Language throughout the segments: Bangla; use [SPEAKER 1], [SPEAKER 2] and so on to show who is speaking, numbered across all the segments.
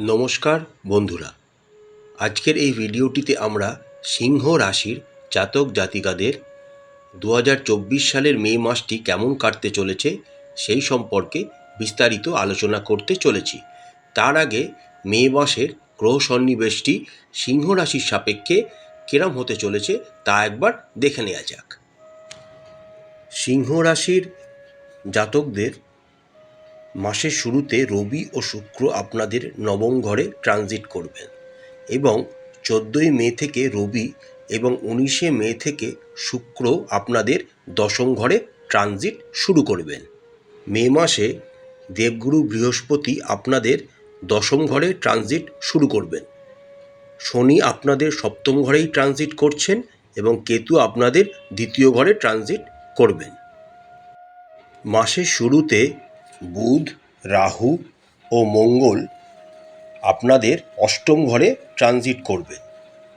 [SPEAKER 1] নমস্কার, বন্ধুরা। আজকের এই ভিডিওটিতে আমরা সিংহ রাশির জাতক জাতিকাদের দু হাজার চব্বিশ সালের মে মাসটি কেমন কাটতে চলেছে সেই সম্পর্কে বিস্তারিত আলোচনা করতে চলেছি। তার আগে মে মাসের গ্রহ সন্নিবেশটি সিংহ রাশির সাপেক্ষে কিরম হতে চলেছে তা একবার দেখে নেওয়া যাক। সিংহ রাশির জাতকদের মাসের শুরুতে রবি ও শুক্র আপনাদের নবম ঘরে ট্রানজিট করবেন এবং চোদ্দোই মে থেকে রবি এবং উনিশে মে থেকে শুক্র আপনাদের দশম ঘরে ট্রানজিট শুরু করবেন। মে মাসে দেবগুরু বৃহস্পতি আপনাদের দশম ঘরে ট্রানজিট শুরু করবেন। শনি আপনাদের সপ্তম ঘরেই ট্রানজিট করছেন এবং কেতু আপনাদের দ্বিতীয় ঘরে ট্রানজিট করবেন। মাসের শুরুতে বুধ, রাহু ও মঙ্গল আপনাদের অষ্টম ঘরে ট্রানজিট করবে।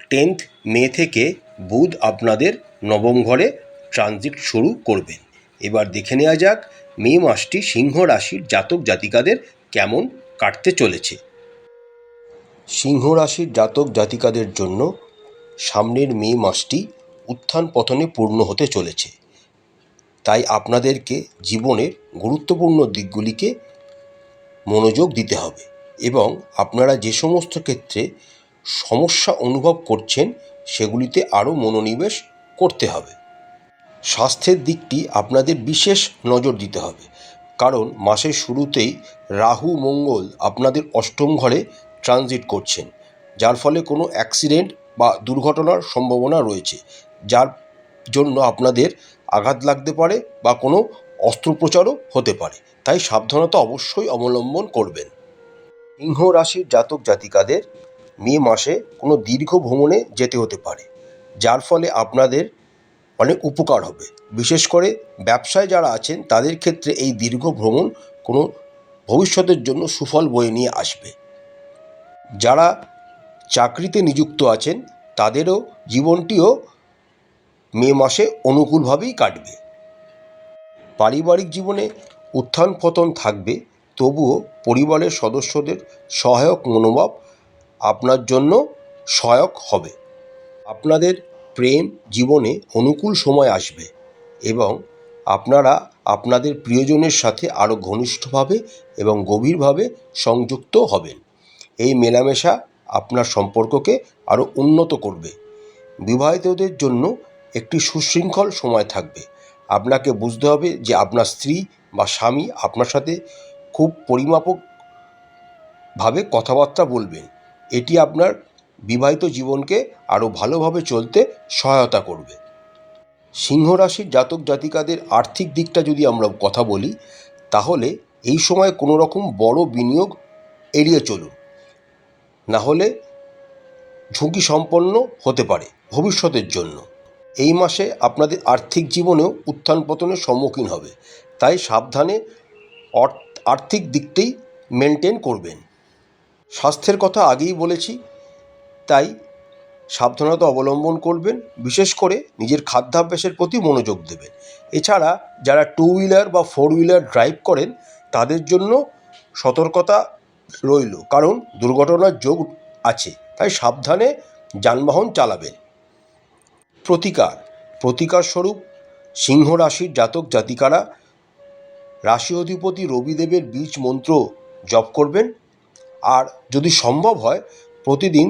[SPEAKER 1] টেন্থ মে থেকে বুধ আপনাদের নবম ঘরে ট্রানজিট শুরু করবেন। এবার দেখে নেওয়া যাক মে মাসটি সিংহ রাশির জাতক জাতিকাদের কেমন কাটতে চলেছে। সিংহ রাশির জাতক জাতিকাদের জন্য সামনের মে মাসটি উত্থান পতনে পূর্ণ হতে চলেছে। তাই আপনাদেরকে জীবনের গুরুত্বপূর্ণ দিকগুলিকে মনোযোগ দিতে হবে এবং আপনারা যে সমস্ত ক্ষেত্রে সমস্যা অনুভব করছেন সেগুলিতে আরও মনোনিবেশ করতে হবে। স্বাস্থ্যের দিকটি আপনাদের বিশেষ নজর দিতে হবে। কারণ মাসের শুরুতেই রাহু, মঙ্গল আপনাদের অষ্টম ঘরে ট্রানজিট করছেন, যার ফলে কোনো অ্যাক্সিডেন্ট বা দুর্ঘটনার সম্ভাবনা রয়েছে, যার জন্য আপনাদের আঘাত লাগতে পারে বা কোনো অস্ত্রোপচারও হতে পারে। তাই সাবধানতা অবশ্যই অবলম্বন করবেন। সিংহ রাশির জাতক জাতিকাদের মে মাসে কোনো দীর্ঘ ভ্রমণে যেতে হতে পারে, যার ফলে আপনাদের অনেক উপকার হবে। বিশেষ করে ব্যবসায় যারা আছেন, তাদের ক্ষেত্রে এই দীর্ঘ ভ্রমণ কোনো ভবিষ্যতের জন্য সুফল বয়ে নিয়ে আসবে। যারা চাকরিতে নিযুক্ত আছেন, তাদেরও জীবনটিও মে মাসে অনুকূলভাবেই কাটবে। পারিবারিক জীবনে উত্থান পতন থাকবে, তবুও পরিবারের সদস্যদের সহায়ক মনোভাব আপনার জন্য সহায়ক হবে। আপনাদের প্রেম জীবনে অনুকূল সময় আসবে এবং আপনারা আপনাদের প্রিয়জনের সাথে আরও ঘনিষ্ঠভাবে এবং গভীরভাবে সংযুক্ত হবেন। এই মেলামেশা আপনার সম্পর্ককে আরও উন্নত করবে। বিবাহিতদের জন্য একটি সুশৃঙ্খল সময় থাকবে। আপনাকে বুঝতে হবে যে আপনার স্ত্রী বা স্বামী আপনার সাথে খুব পরিমাপকভাবে কথাবার্তা বলবেন। এটি আপনার বিবাহিত জীবনকে আরও ভালোভাবে চলতে সহায়তা করবে। সিংহ রাশির জাতক জাতিকাদের আর্থিক দিকটা যদি আমরা কথা বলি, তাহলে এই সময় কোনো রকম বড় বিনিয়োগ এড়িয়ে চলুন। না হলে ঝুঁকি সম্পন্ন হতে পারে ভবিষ্যতের জন্য। এই মাসে আপনাদের আর্থিক জীবনেও উত্থান পতনের সম্মুখীন হবে। তাই সাবধানে আর্থিক দিকটাই মেনটেন করবেন। স্বাস্থ্যের কথা আগেই বলেছি, তাই সাবধানতা অবলম্বন করবেন, বিশেষ করে নিজের খাদ্যাভ্যাসের প্রতি মনোযোগ দেবেন। এছাড়া যারা টু হুইলার বা ফোর হুইলার ড্রাইভ করেন, তাদের জন্য সতর্কতা রইল, কারণ দুর্ঘটনার যোগ আছে। তাই সাবধানে যানবাহন চালাবেন। প্রতিকার। প্রতিকার স্বরূপ সিংহ রাশির জাতক জাতিকারা রাশি অধিপতি রবিদেবের বীজ মন্ত্র জপ করবেন। আর যদি সম্ভব হয়, প্রতিদিন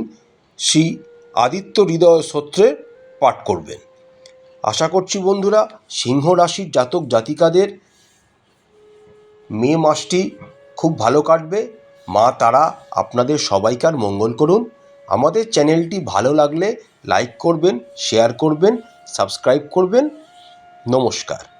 [SPEAKER 1] শ্রী আদিত্য হৃদয় স্তোত্রের পাঠ করবেন। আশা করছি বন্ধুরা, সিংহ রাশির জাতক জাতিকাদের মে মাসটি খুব ভালো কাটবে। মা তারা আপনাদের সবাইকার মঙ্গল করুন। আমাদের চ্যানেলটি ভালো লাগলে লাইক করবেন শেয়ার করবেন সাবস্ক্রাইব করবেন। নমস্কার।